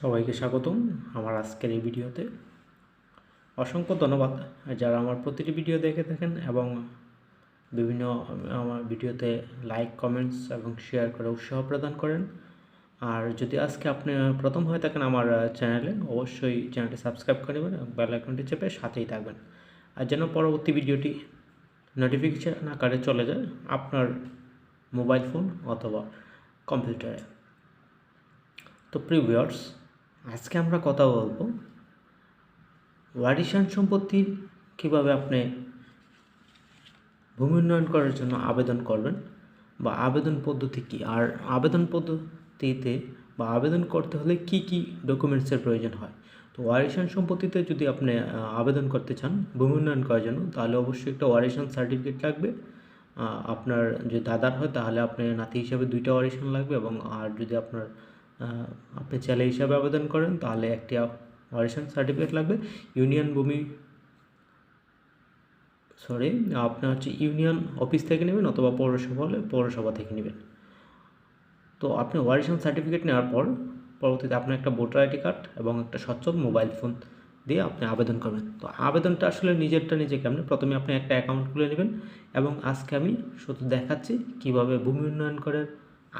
সবাইকে স্বাগতম আমার আজকের এই ভিডিওতে। অসংখ্য ধন্যবাদ যারা আমার প্রতিটি ভিডিও দেখে থাকেন এবং বিভিন্ন, আমার ভিডিওতে লাইক কমেন্টস এবং শেয়ার করে উৎসাহ প্রদান করেন। আর যদি আজকে আপনি প্রথম হয়ে থাকেন আমার চ্যানেলে অবশ্যই চ্যানেলটি সাবস্ক্রাইব করে নেবেন বেল আইকনটি চেপে সাথেই থাকবেন। আর যেন পরবর্তী ভিডিওটি নোটিফিকেশান আকারে চলে যায় আপনার মোবাইল ফোন অথবা কম্পিউটারে তো প্রিভিয়ার্স আজকে আমরা কথা বলব ওয়ারিশান সম্পত্তি কীভাবে আপনি ভূমি উন্নয়ন করার জন্য আবেদন করবেন বা আবেদন পদ্ধতি কী? আর আবেদন পদ্ধতিতে বা আবেদন করতে হলে কি কি ডকুমেন্টসের প্রয়োজন হয়? তো ওয়ারিশান সম্পত্তিতে যদি আপনি আবেদন করতে চান ভূমি উন্নয়ন করার জন্য, তাহলে অবশ্যই একটা ওয়ারিশান সার্টিফিকেট লাগবে। আপনার যে দাদার হয়, তাহলে আপনি নাতি হিসাবে দুইটা ওয়ারিশান লাগবে এবং আর যদি আপনার আপনি ছেলে হিসাবে আবেদন করেন, তাহলে একটি ওয়ারিশান সার্টিফিকেট লাগবে। ইউনিয়ন ভূমি সরি আপনার হচ্ছে ইউনিয়ন অফিস থেকে নেবেন অথবা পৌরসভা হলে পৌরসভা থেকে নেবেন। তো আপনি ওয়ারিশন সার্টিফিকেট নেওয়ার পর, পরবর্তীতে আপনার একটা ভোটার আইডি কার্ড এবং একটা সচ্ছল মোবাইল ফোন দিয়ে আপনি আবেদন করবেন। তো আবেদনটা আসলে নিজেরটা নিজে কেমন প্রথমে আপনি একটা অ্যাকাউন্ট খুলে নেবেন এবং আজকে আমি শুধু দেখাচ্ছি কীভাবে ভূমি উন্নয়ন করার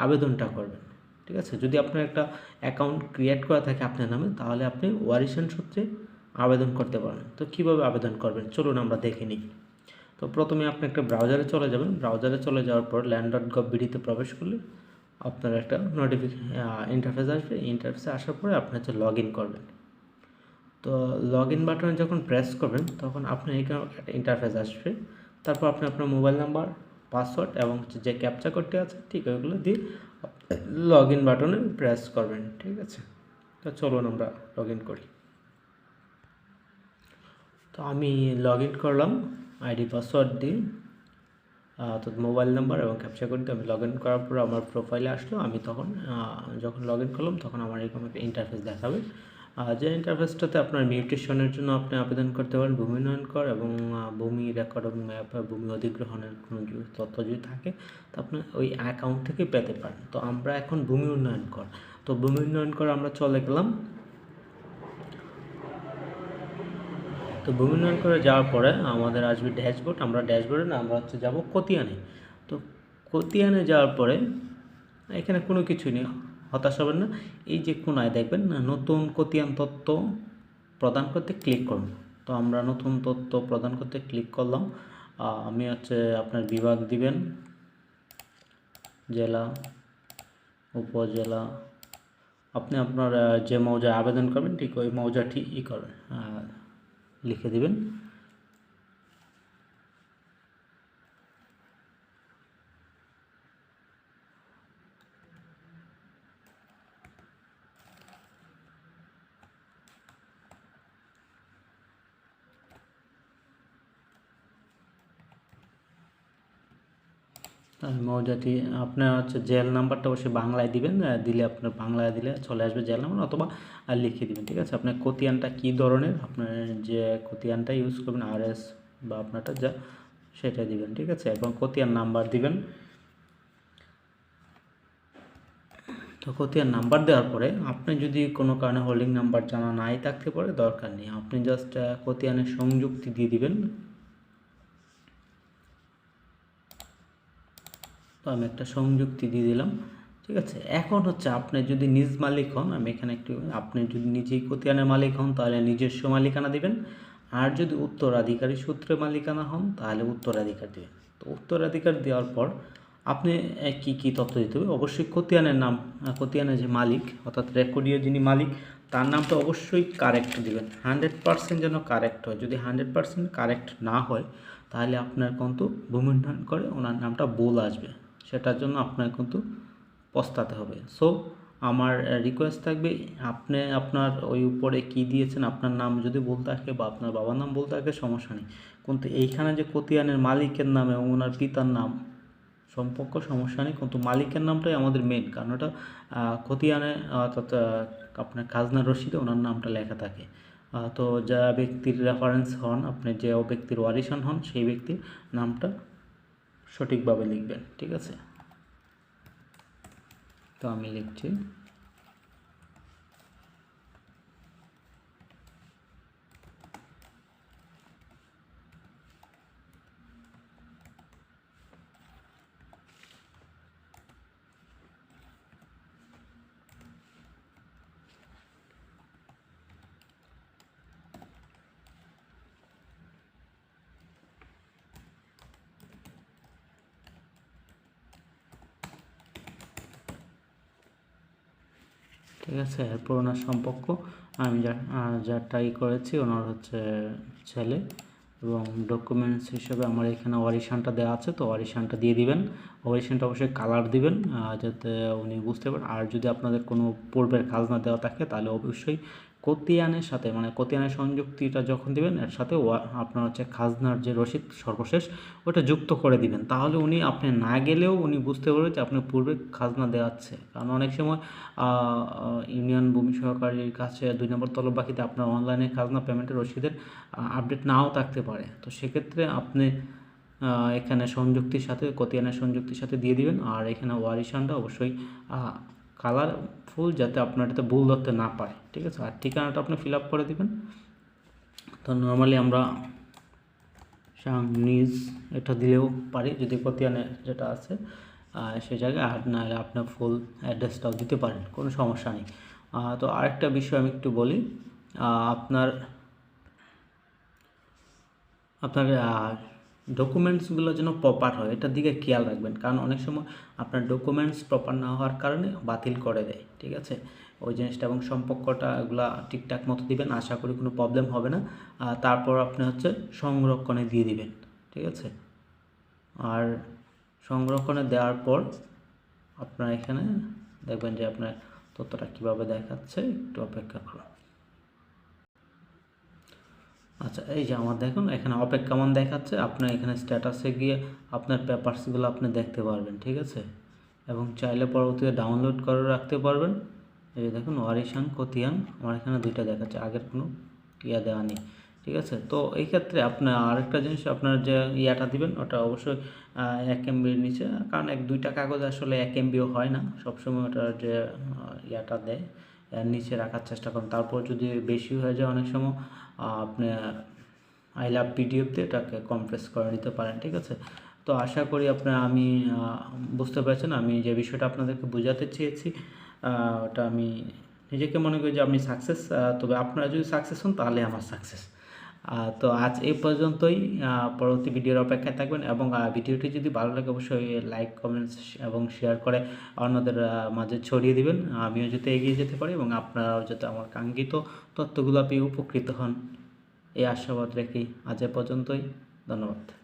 আবেদনটা করবেন। ঠিক আছে? যদি আপনার একটা অ্যাকাউন্ট ক্রিয়েট করা থাকে আপনার নামে, তাহলে আপনি ওয়ারিশন সূত্রে আবেদন করতে পারেন। তো কীভাবে আবেদন করবেন? চলুন আমরা দেখে নিই। তো প্রথমে আপনি একটা ব্রাউজারে চলে যাবেন। ব্রাউজারে চলে যাওয়ার পর ল্যান্ড ডট গভ বিডিতে প্রবেশ করলে আপনার একটা নোটিফিকেশন ইন্টারফেস আসবে। ইন্টারফেসে আসার পরে আপনি হচ্ছে লগ ইন করবেন। তো লগ ইন বাটনে যখন প্রেস করবেন, তখন আপনার এখানে একটা ইন্টারফেস আসবে। তারপর আপনি আপনার মোবাইল নাম্বার পাসওয়ার্ড এবং যে ক্যাপচা কোডটি আছে, ঠিক ওইগুলো দিয়ে লগ ইন বাটনে প্রেস করবেন, ঠিক আছে? তো চলুন আমরা লগ ইন করি। তো আমি লগ ইন করলাম আইডি পাসওয়ার্ড দিয়ে তো মোবাইল নাম্বার এবং ক্যাপচার করে আমি লগ ইন করার পর আমার প্রোফাইলে আসলো। আমি তখন যখন লগ ইন করলাম, তখন আমার এরকম একটা ইন্টারফেস দেখাবে। যে ইন্টারফেসটাতে আপনার মিউটেশনের জন্য আপনি আবেদন করতে পারেন, ভূমি উন্নয়ন কর এবং ভূমি রেকর্ড এবং ম্যাপ ভূমি অধিগ্রহণের কোনো তথ্য যদি থাকে, তো আপনি ওই অ্যাকাউন্ট থেকে পেতে পারেন। তো আমরা এখন ভূমি উন্নয়ন কর। তো ভূমি উন্নয়ন কর আমরা চলে গেলাম। তো ভূমি উন্নয়ন করে যাওয়ার পরে আমাদের আসবে ড্যাশবোর্ড। আমরা ড্যাশবোর্ডে না, আমরা হচ্ছে যাব কতিয়ানে তো কতিয়ানে যাওয়ার পরে এখানে কোনো কিছুই নেই। হতাশ হবেন না। এই যে কোনায় দেখবেন, নতুন কতিয়ান তথ্য প্রদান করতে ক্লিক করুন। তো আমরা নতুন তথ্য প্রদান করতে ক্লিক করলাম। আমি হচ্ছে আপনার বিভাগ দিবেন। জেলা, উপজেলা। আপনি আপনার যে মৌজায় আবেদন করবেন, ঠিক ওই মৌজাটি ই করবেন। লিখে দিবেন। মৌজাটি আপনার হচ্ছে জেল নাম্বারটা অবশ্যই বাংলায় দিবেন দিলে আপনার বাংলায় দিলে চলে আসবে জেল নাম্বার অথবা আর লিখে দিবেন, ঠিক আছে? আপনার খতিয়ানটা কী ধরনের আপনার যে খতিয়ানটা ইউজ করবেন আর এস বা আপনারটা যা সেটা দিবেন, ঠিক আছে? এবং খতিয়ান নাম্বার দিবেন। তো খতিয়ান নাম্বার দেওয়ার পরে আপনি যদি কোনো কারণে হোল্ডিং নাম্বার জানা নাই থাকতে পারে, দরকার নেই। আপনি জাস্ট খতিয়ানের সংযুক্তি দিয়ে দিবেন। আমি একটা সংযুক্তি দিয়ে দিলাম ঠিক আছে? এখন হচ্ছে আপনি যদি নিজ মালিক হন আমি এখানে একটু আপনি যদি নিজেই খতিয়ানের মালিক হন তাহলে নিজস্ব মালিকানা দিবেন। আর যদি উত্তরাধিকারী সূত্রে মালিকানা হন তাহলে উত্তরাধিকার দিবেন। তো উত্তরাধিকার দেওয়ার পর আপনি কি কি তথ্য দিতে হবে? অবশ্যই খতিয়ানের নাম আহ, খতিয়ানের যে মালিক অর্থাৎ রেকর্ডীয় যিনি মালিক তার নামটা অবশ্যই কারেক্ট দেবেন। হান্ড্রেড পার্সেন্ট যেন কারেক্ট হয়। যদি হান্ড্রেড পার্সেন্ট কারেক্ট না হয় তাহলে আপনার কিন্তু ভূমি করে ওনার নামটা ভুল আসবে। সেটার জন্য আপনার কিন্তু পস্তাতে হবে। সো আমার রিকোয়েস্ট থাকবে, আপনি আপনার ওই উপরে কি দিয়েছেন, আপনার নাম যদি বলতে থাকে বা আপনার বাবার নাম বলতে থাকে, সমস্যা নেই। কিন্তু এইখানে যে কতিয়ানের মালিকের নাম এবং ওনার পিতার নাম সম্পর্ক সমস্যা নেই, কিন্তু মালিকের নামটাই আমাদের মেন কারণ ওটা খতিয়ানে, অর্থাৎ আপনার খাজনা রসিদে ওনার নামটা লেখা থাকে। তো যা ব্যক্তির রেফারেন্স হন, আপনি যে ব্যক্তির ওয়ারিশন হন, সেই ব্যক্তির নামটা সঠিকভাবে লিখবেন ঠিক আছে? তো আমি লিখছি। ঠিক আছে এরপর ওনার সম্পর্ক। আমি যা ট্রাই করেছি ওনার হচ্ছে ছেলে এবং ডকুমেন্টস হিসেবে আমার এখানে অরিশানটা দেওয়া আছে, তো অরিশানটা দিয়ে দিবেন। অরিশানটা অবশ্যই কালার দিবেন যাতে উনি বুঝতে পারেন। আর যদি আপনাদের কোনো পূর্বের খাজনা দেওয়া থাকে, তাহলে অবশ্যই কতিয়ানের সাথে মানে কতিয়ানের সংযুক্তিটা যখন দিবেন, এর সাথে আপনার হচ্ছে খাজনার যে রসিদ সর্বশেষ, ওটা যুক্ত করে দিবেন। তাহলে উনি, আপনি না গেলেও উনি বুঝতে পারবেন যে আপনার পূর্বে খাজনা দেওয়া আছে কারণ অনেক সময় ইউনিয়ন ভূমি সহকারীর কাছে দুই নম্বর তলব বাকিতে আপনার অনলাইনে খাজনা পেমেন্টের রসিদের আপডেট নাও থাকতে পারে। তো সেক্ষেত্রে আপনি এখানে সংযুক্তির সাথে, কতিয়ানের সংযুক্তির সাথে দিয়ে দিবেন। আর এখানে ওয়ারিশানটা অবশ্যই কালার ফুল যাতে আপনার এটাতে ভুল ধরতে না পারে, ঠিক আছে? আর ঠিকানাটা আপনি ফিল আপ করে দেবেন। তো নর্মালি আমরা সাং নিজ এটা দিলেও পারি, যদি কতিয়ানে যেটা আছে সে জায়গায়। আর নাহলে আপনার ফুল অ্যাড্রেসটাও দিতে পারেন, কোনো সমস্যা নেই। তো আরেকটা বিষয় আমি একটু বলি আপনার আপনার ডকুমেন্টসগুলো যেন প্রপার হয়, এটার দিকে খেয়াল রাখবেন। কারণ অনেক সময় আপনার ডকুমেন্টস প্রপার না হওয়ার কারণে বাতিল করে দেয়, ঠিক আছে? ওই জিনিসটা এবং সম্পর্কটা এগুলা ঠিকঠাক মতো দিবেন, আশা করি কোনো প্রবলেম হবে না। আর তারপর আপনি হচ্ছে সংরক্ষণে দিয়ে দিবেন, ঠিক আছে? আর সংরক্ষণে দেওয়ার পর আপনার এখানে দেখবেন যে আপনার তথ্যটা কীভাবে দেখাচ্ছে, একটু অপেক্ষা করুন। আচ্ছা এই যে আমার দেখুন, এখানে অপেক্ষমান দেখাচ্ছে আপনার এখানে স্ট্যাটাসে গিয়ে আপনার পেপারসগুলো আপনি দেখতে পারবেন, ঠিক আছে? এবং চাইলে পরবর্তীতে ডাউনলোড করে রাখতে পারবেন। এই যে দেখুন ওয়ারিশান কতিয়ান আমার এখানে দুইটা দেখাচ্ছে, আগের কোনো ইয়া দেওয়া নেই, ঠিক আছে? তো এই ক্ষেত্রে আপনার আরেকটা জিনিস, আপনার যে ইয়াটা দিবেন, ওটা অবশ্যই এক এমবির নিচে, কারণ এক, দুইটা কাগজ আসলে এক এমবিও হয় না, সবসময় ওটার যে ইয়াটা দেয়। নিচে রাখার চেষ্টা করুন। তারপর যদি বেশি হয়ে যায় অনেক সময় আপনি আই লাভ পিডিএফ দিয়ে এটাকে কমপ্রেস করে নিতে পারেন, ঠিক আছে? তো আশা করি আপনার, আমি বুঝতে পেরেছেন, আমি যে বিষয়টা আপনাদেরকে বোঝাতে চেয়েছি ওটা আমি নিজেকে মনে করি যে আপনি সাকসেস তবে আপনারা যদি সাকসেস হন, তাহলে আমার সাকসেস তো আজ এই পর্যন্তই। পরবর্তী ভিডিওর অপেক্ষায় থাকবেন এবং ভিডিওটি যদি ভালো লাগে, অবশ্যই লাইক কমেন্টস এবং শেয়ার করে অন্যদের মাঝে ছড়িয়ে দিবেন। আমিও যাতে এগিয়ে যেতে পারি এবং আপনারাও যাতে আমার কাঙ্ক্ষিত তথ্যগুলো আপনি উপকৃত হন। এই আশাবাদ রেখেই আজ এ পর্যন্তই। ধন্যবাদ।